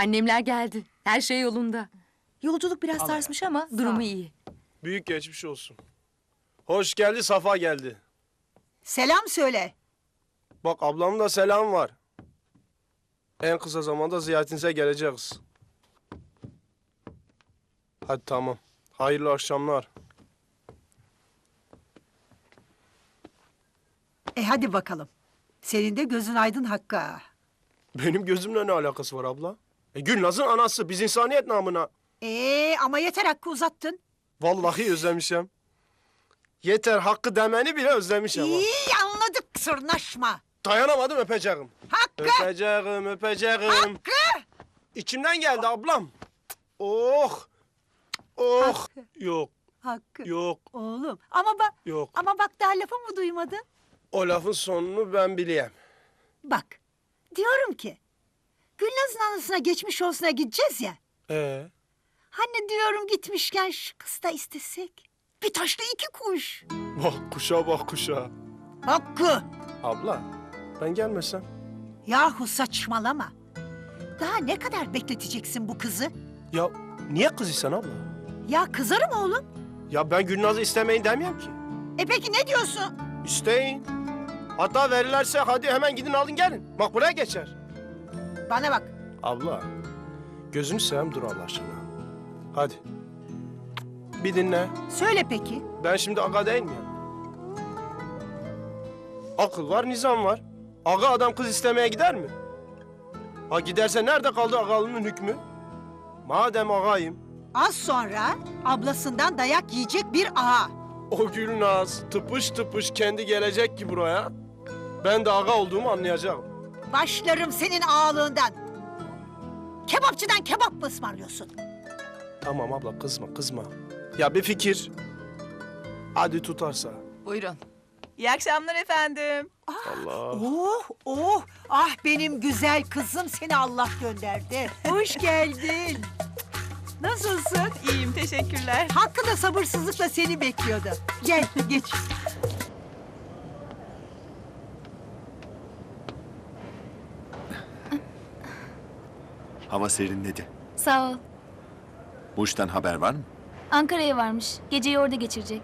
Annemler geldi. Her şey yolunda. Yolculuk biraz sarsmış ama durumu iyi. Büyük geçmiş olsun. Hoş geldi, Safa geldi. Selam söyle. Bak ablamın da selam var. En kısa zamanda ziyaretinize geleceğiz. Hadi tamam. Hayırlı akşamlar. E hadi bakalım. Senin de gözün aydın Hakkı ağa. Benim gözümle ne alakası var abla? E Gülnaz'ın anası. Biz insaniyet namına. Ee ama yeter Hakkı uzattın. Vallahi özlemişim. Yeter hakkı demeni bile özlemişim. ha. İyi anladık sırnaşma. Dayanamadım öpeceğim. Hakkı! Öpeceğim, öpeceğim. Hakkı! İçimden geldi ablam. Oh. Oh. Yok, Hakkı. yok, Oğlum ama bak yok. ama bak daha lafımı mı duymadın? O lafın sonunu ben bileyim. Bak diyorum ki Gülnaz'ın anısına geçmiş olsuna gideceğiz ya. Ee, Hani diyorum gitmişken şu kız da istesek. Bir taşla iki kuş. bak kuşa bak kuşa. Hakkı. Abla, ben gelmesem. Yahu saçmalama. Daha ne kadar bekleteceksin bu kızı? Ya niye kızıysan abla? Ya kızarım oğlum. Ya ben Gülnaz'ı istemeyin demiyorum ki. E peki ne diyorsun? İsteyin. Hatta verirlerse hadi hemen gidin alın gelin. Bak buraya geçer. Bana bak. Abla, gözünü seveyim dur Allah aşkına. Hadi. Bir dinle. Söyle peki. Ben şimdi aga değil miyim? Akıl var, nizam var. Aga adam kız istemeye gider mi? Ha giderse nerede kaldı agalının hükmü? Madem agayım, Az sonra ablasından dayak yiyecek bir ağa. o Gülnaz tıpış tıpış kendi gelecek ki buraya. Ben de aga olduğumu anlayacağım. Başlarım senin ağalığından. Kebapçıdan kebap mı ısmarlıyorsun? Tamam abla kızma kızma. Ya bir fikir. Hadi tutarsa. Buyurun. İyi akşamlar efendim. Allah. Oh oh ah benim güzel kızım seni Allah gönderdi. Hoş geldin. Nasılsın? İyiyim, teşekkürler. Hakkı da sabırsızlıkla seni bekliyordu. Gel geç. Hava serinledi. Sağ ol. Burç'tan haber var mı? Ankara'ya varmış. Geceyi orada geçirecek.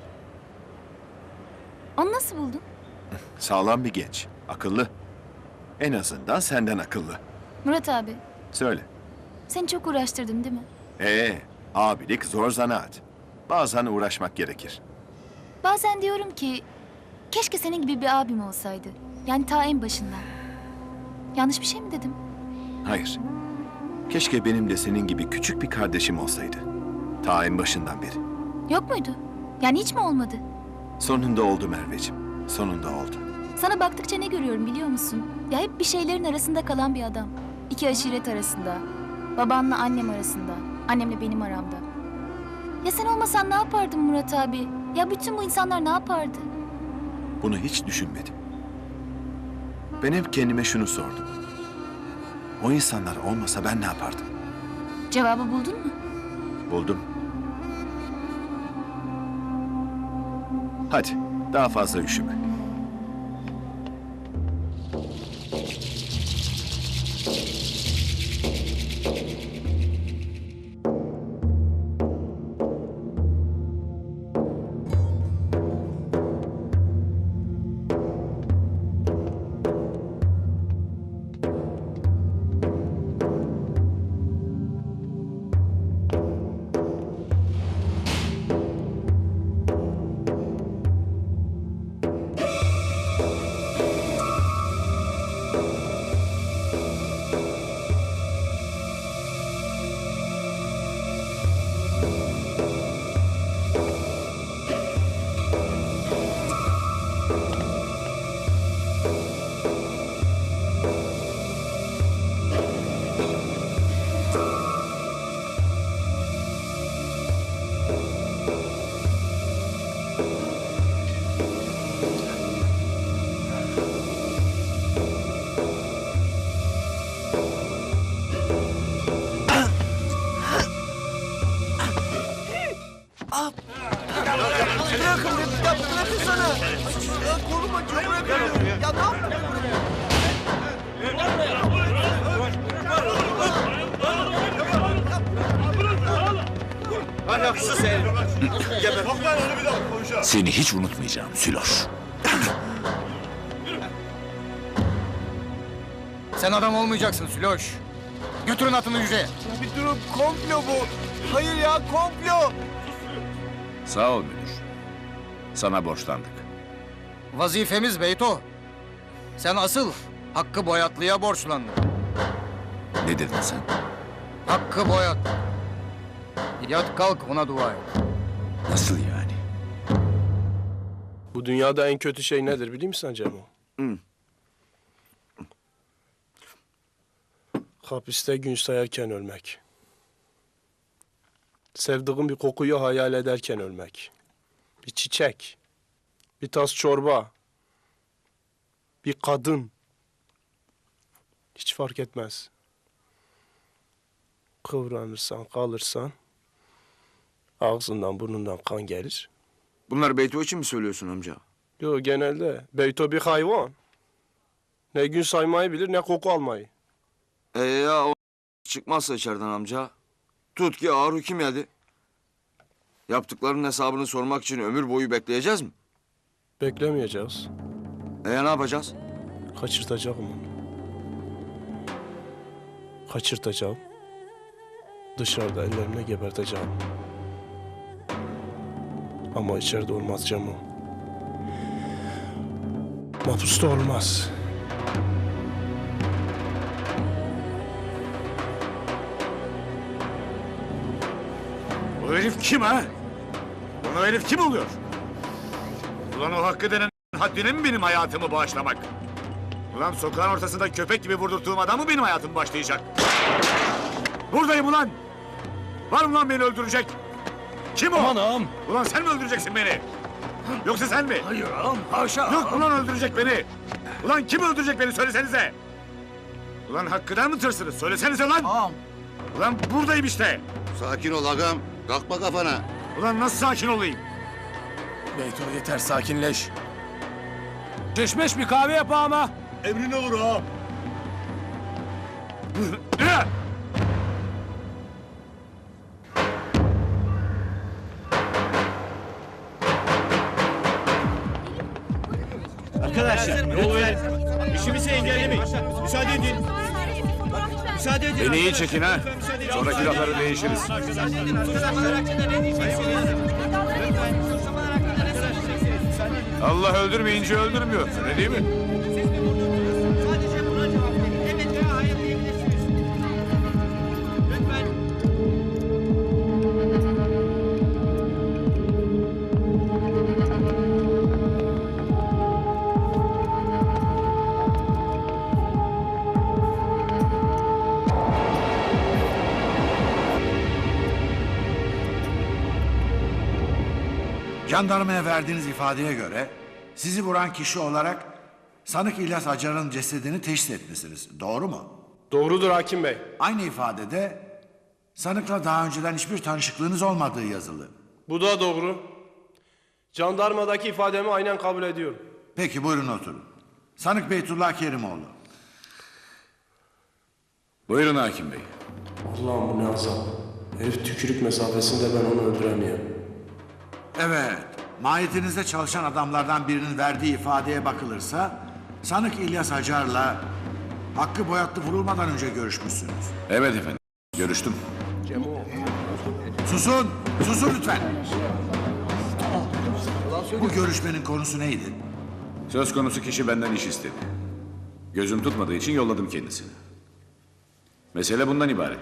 Onu nasıl buldun? Sağlam bir genç. Akıllı. En azından senden akıllı. Murat abi, Söyle. seni çok uğraştırdım değil mi? Ee, abilik zor zanaat. Bazen uğraşmak gerekir. Bazen diyorum ki... Keşke senin gibi bir abim olsaydı. Yani ta en başından. Yanlış bir şey mi dedim? Hayır. Keşke benim de senin gibi küçük bir kardeşim olsaydı. Ta en başından beri. Yok muydu? Yani hiç mi olmadı? Sonunda oldu Merveciğim. Sonunda oldu. Sana baktıkça ne görüyorum biliyor musun? Ya hep bir şeylerin arasında kalan bir adam. İki aşiret arasında. Babanla annem arasında. Annemle benim aramda. Ya sen olmasan ne yapardın Murat abi? Ya bütün bu insanlar ne yapardı? Bunu hiç düşünmedim. Ben hep kendime şunu sordum. O insanlar olmasa ben ne yapardım? Cevabı buldun mu? Buldum. Hadi daha fazla üşüme. Seni hiç unutmayacağım Süloş. Sen adam olmayacaksın Süloş. Götürün atını hücreye. Bir durum komplo bu. Hayır ya komplo. Sağ ol müdür. Sana borçlandık. Vazifemiz Beyto. Sen asıl Hakkı Boyatlı'ya borçlandın. Ne dedin sen? Hakkı Boyat. Yat kalk ona dua et. Nasıl yani? Bu dünyada en kötü şey nedir biliyor musun Cemo? Hı. Hapiste gün sayarken ölmek. Sevdiğin bir kokuyu hayal ederken ölmek. Bir çiçek. Bir tas çorba. Bir kadın. Hiç fark etmez. Kıvranırsan, kalırsan ağzından burnundan kan gelir. Bunları Beyto için mi söylüyorsun amca? Yo genelde. Beyto bir hayvan. Ne gün saymayı bilir ne koku almayı. E ya o çıkmazsa içeriden amca. Tut ki ağır hüküm yedi. Yaptıklarının hesabını sormak için ömür boyu bekleyeceğiz mi? Beklemeyeceğiz. E ne yapacağız? Kaçırtacağım onu. Kaçırtacağım. Dışarıda ellerimle geberteceğim. Ama içeride olmaz Cemo. Mahpusta olmaz. O herif kim ha? Ulan herif kim oluyor? Ulan o hakkı denen haddine mi benim hayatımı bağışlamak? Ulan sokağın ortasında köpek gibi vurdurttuğum adam mı benim hayatım başlayacak? Buradayım ulan! Var mı lan beni öldürecek? Kim o? Aman ağam! Ulan sen mi öldüreceksin beni? Yoksa sen mi? Hayır ağam, haşa! Yok ulan öldürecek beni! Ulan kim öldürecek beni söylesenize! Ulan hakkıdan mı tırsınız? Söylesenize lan! Ağam. Ulan buradayım işte! Sakin ol agam. Kalkma kafana. Ulan nasıl sakin olayım? Beyto yeter sakinleş. Çeşmeş bir kahve yap ama. Emrin olur ağam. Arkadaşlar yol ver. İşimizi engellemeyin. Müsaade edin. Müsaade edin. Beni iyi çekin ha. Sonra külahları değişiriz. Allah öldürmeyince öldürmüyor. Öyle değil mi? Jandarmaya verdiğiniz ifadeye göre sizi vuran kişi olarak sanık İlyas Acar'ın cesedini teşhis etmişsiniz. Doğru mu? Doğrudur hakim bey. Aynı ifadede sanıkla daha önceden hiçbir tanışıklığınız olmadığı yazılı. Bu da doğru. Jandarmadaki ifademi aynen kabul ediyorum. Peki buyurun oturun. Sanık Beytullah Kerimoğlu. Buyurun hakim bey. Allah'ım bu ne azap. Herif tükürük mesafesinde ben onu öldüremiyorum. Evet, mahiyetinizde çalışan adamlardan birinin verdiği ifadeye bakılırsa... ...sanık İlyas Acar'la Hakkı Boyatlı vurulmadan önce görüşmüşsünüz. Evet efendim. Görüştüm. Susun, susun lütfen. Bu görüşmenin konusu neydi? Söz konusu kişi benden iş istedi. Gözüm tutmadığı için yolladım kendisini. Mesele bundan ibaret.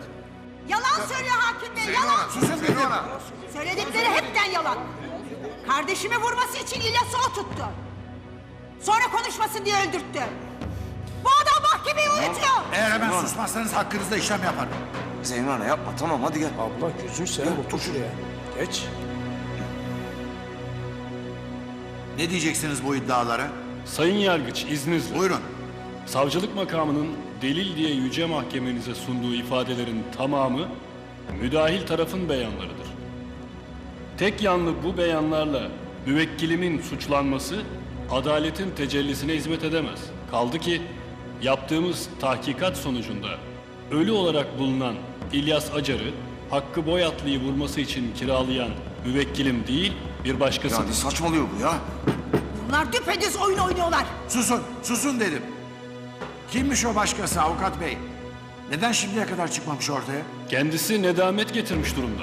Yalan söylüyor hakim bey yalan. Söyledikleri hepten yalan. Kardeşimi vurması için İlyas'ı o tuttu. Sonra konuşmasın diye öldürttü. Bu adam mahkemeyi uyutuyor. Eğer hemen susmazsanız hakkınızda işlem yaparım. Zeyno ana yapma tamam hadi gel. Abla gözün seveyim otur şuraya. Geç. Ne diyeceksiniz bu iddialara? Sayın Yargıç izninizle. Buyurun. Savcılık makamının delil diye yüce mahkemenize sunduğu ifadelerin tamamı müdahil tarafın beyanlarıdır. Tek yanlı bu beyanlarla müvekkilimin suçlanması adaletin tecellisine hizmet edemez. Kaldı ki yaptığımız tahkikat sonucunda ölü olarak bulunan İlyas Acar'ı Hakkı Boyatlı'yı vurması için kiralayan müvekkilim değil bir başkası. Yani saçmalıyor bu ya. Bunlar düpedüz oyun oynuyorlar. Susun, susun dedim. Kimmiş o başkası avukat bey? Neden şimdiye kadar çıkmamış ortaya? Kendisi nedamet getirmiş durumda.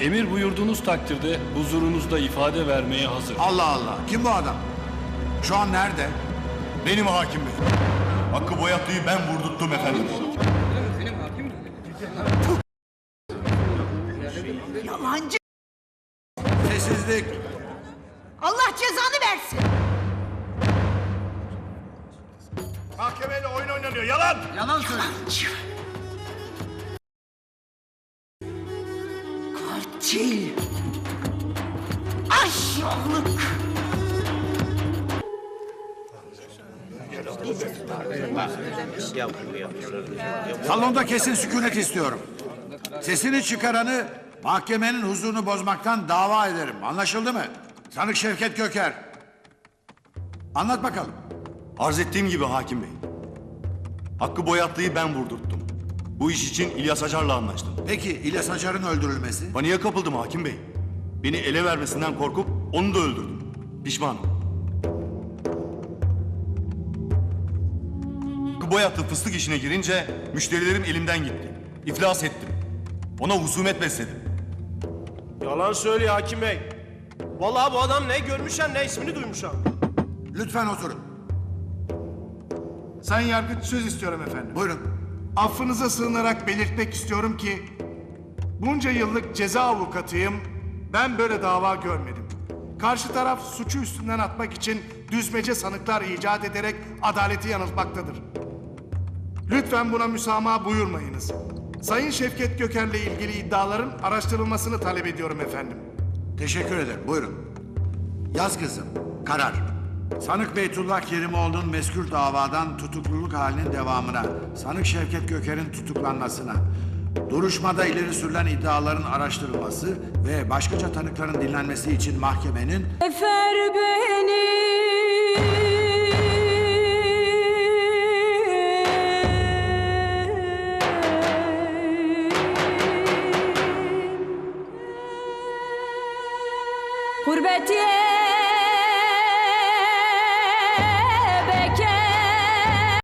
Emir buyurduğunuz takdirde huzurunuzda ifade vermeye hazır. Allah Allah, kim bu adam? Şu an nerede? Benim hakim bey. Hakkı Boyatlı'yı ben vurdurttum efendim. Yalancı. Sessizlik. Allah cezanı versin. Mahkemeyle oyun oynanıyor. Yalan. Katil. Aşağılık. Salonda kesin sükunet istiyorum. Sesini çıkaranı mahkemenin huzurunu bozmaktan dava ederim. Anlaşıldı mı? Sanık Şevket Göker. Anlat bakalım. Arz ettiğim gibi hakim bey. Hakkı Boyatlı'yı ben vurdurttum. Bu iş için İlyas Acar'la anlaştım. Peki İlyas Acar'ın öldürülmesi? Paniğe kapıldım hakim bey. Beni ele vermesinden korkup onu da öldürdüm. Pişmanım. Boyatlı fıstık işine girince müşterilerim elimden gitti. İflas ettim. Ona husumet besledim. Yalan söylüyor hakim bey. Vallahi bu adam ne görmüşem ne ismini duymuşam. Lütfen oturun. Sayın Yargıç söz istiyorum efendim. Buyurun. Affınıza sığınarak belirtmek istiyorum ki bunca yıllık ceza avukatıyım. Ben böyle dava görmedim. Karşı taraf suçu üstünden atmak için düzmece sanıklar icat ederek adaleti yanıltmaktadır. Lütfen buna müsamaha buyurmayınız. Sayın Şevket Göker'le ilgili iddiaların araştırılmasını talep ediyorum efendim. Teşekkür ederim. Buyurun. Yaz kızım. Karar. Sanık Beytullah Kerimoğlu'nun meskür davadan tutukluluk halinin devamına, Sanık Şevket Göker'in tutuklanmasına, duruşmada ileri sürülen iddiaların araştırılması ve başkaca tanıkların dinlenmesi için mahkemenin Efer beni.